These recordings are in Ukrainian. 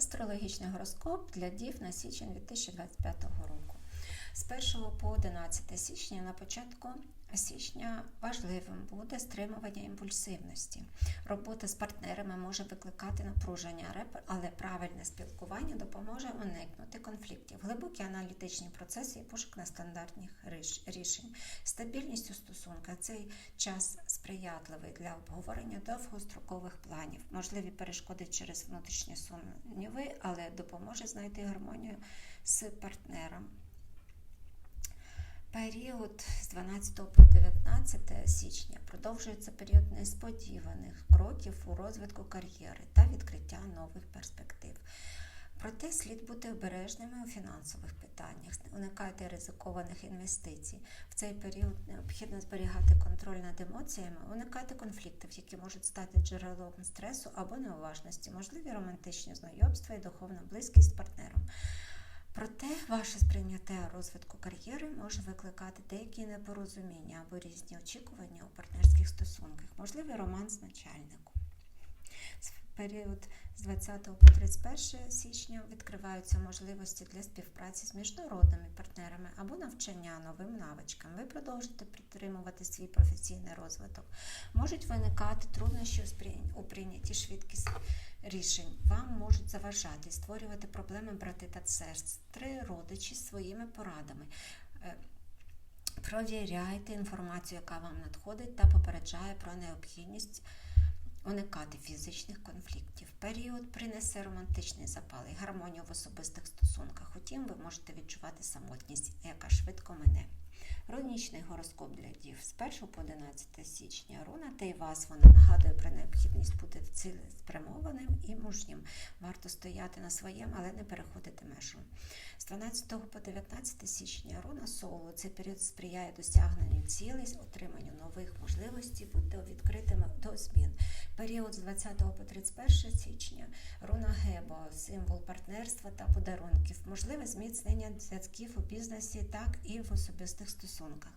Астрологічний гороскоп для дів на січень 2025 року. З 1 по 11 січня на початку січня важливим буде стримування імпульсивності. Робота з партнерами може викликати напруження, але правильне спілкування допоможе уникнути конфліктів, глибокі аналітичні процеси і пошук нестандартних ріш- рішень. Стабільність у стосунках цей час сприятливий для обговорення довгострокових планів, можливі перешкоди через внутрішні сумніви, але допоможе знайти гармонію з партнером. Період з 12 по 19 січня продовжується період несподіваних кроків у розвитку кар'єри та відкриття нових перспектив. Проте слід бути обережними у фінансових питаннях, уникайте ризикованих інвестицій. В цей період необхідно зберігати контроль над емоціями, уникайте конфліктів, які можуть стати джерелом стресу або неуважності, можливі романтичні знайомства і духовна близькість з партнером. Проте ваше сприйняття розвитку кар'єри може викликати деякі непорозуміння або різні очікування у партнерських стосунках, можливий роман з начальником. Період з 20 по 31 січня відкриваються можливості для співпраці з міжнародними партнерами або навчання новим навичкам. Ви продовжите підтримувати свій професійний розвиток. Можуть виникати труднощі у прийнятті швидкість рішень. Вам можуть заважати створювати проблеми брати та сестри, родичі своїми порадами. Е, Провіряйте інформацію, яка вам надходить, та попереджає про необхідність уникати фізичних конфліктів. Період принесе романтичний запал і гармонію в особистих стосунках. Утім, ви можете відчувати самотність, яка швидко мине. Рунічний гороскоп для дів з 1 по 11 січня. Руна та й вас вона нагадує про необхідність бути цілеспрямованим і мужнім. Варто стояти на своєму, але не переходити межу. З 12 по 19 січня руна соло. Цей період сприяє досягненню цілей, отриманню нових можливостей, будьте відкритими до змін. Період з 20 по 31 січня руна Гебо, символ партнерства та подарунків, можливе зміцнення зв'язків у бізнесі, так і в особистих стосунках.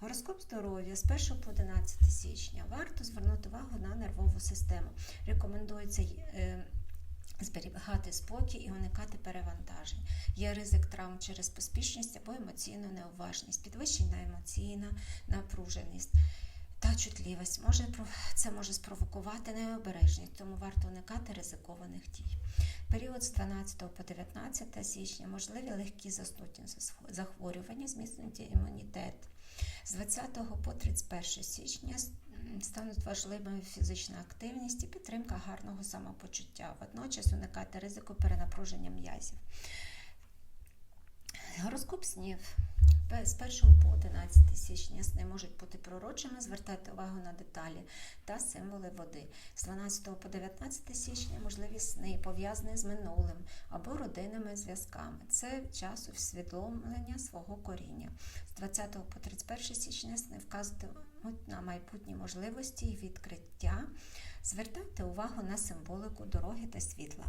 Гороскоп здоров'я з 1 по 11 січня варто звернути увагу на нервову систему. Рекомендується е, зберігати спокій і уникати перевантажень. Є ризик травм через поспішність або емоційну неуважність, підвищена емоційна напруженість. Та чутливість може це може спровокувати необережність, тому варто уникати ризикованих дій. Період з 12 по 19 січня можливі легкі заснутні захворювання, зміцнення імунітет. З 20 по 31 січня стануть важливими фізична активність і підтримка гарного самопочуття. Водночас уникати ризику перенапруження м'язів. Гороскоп снів. З 1 по 11 січня сни можуть бути пророчими, звертайте увагу на деталі та символи води. З 12 по 19 січня можливі сни пов'язані з минулим або родинними зв'язками. Це час усвідомлення свого коріння. З 20 по 31 січня сни вказуватимуть на майбутні можливості і відкриття. Звертайте увагу на символику дороги та світла.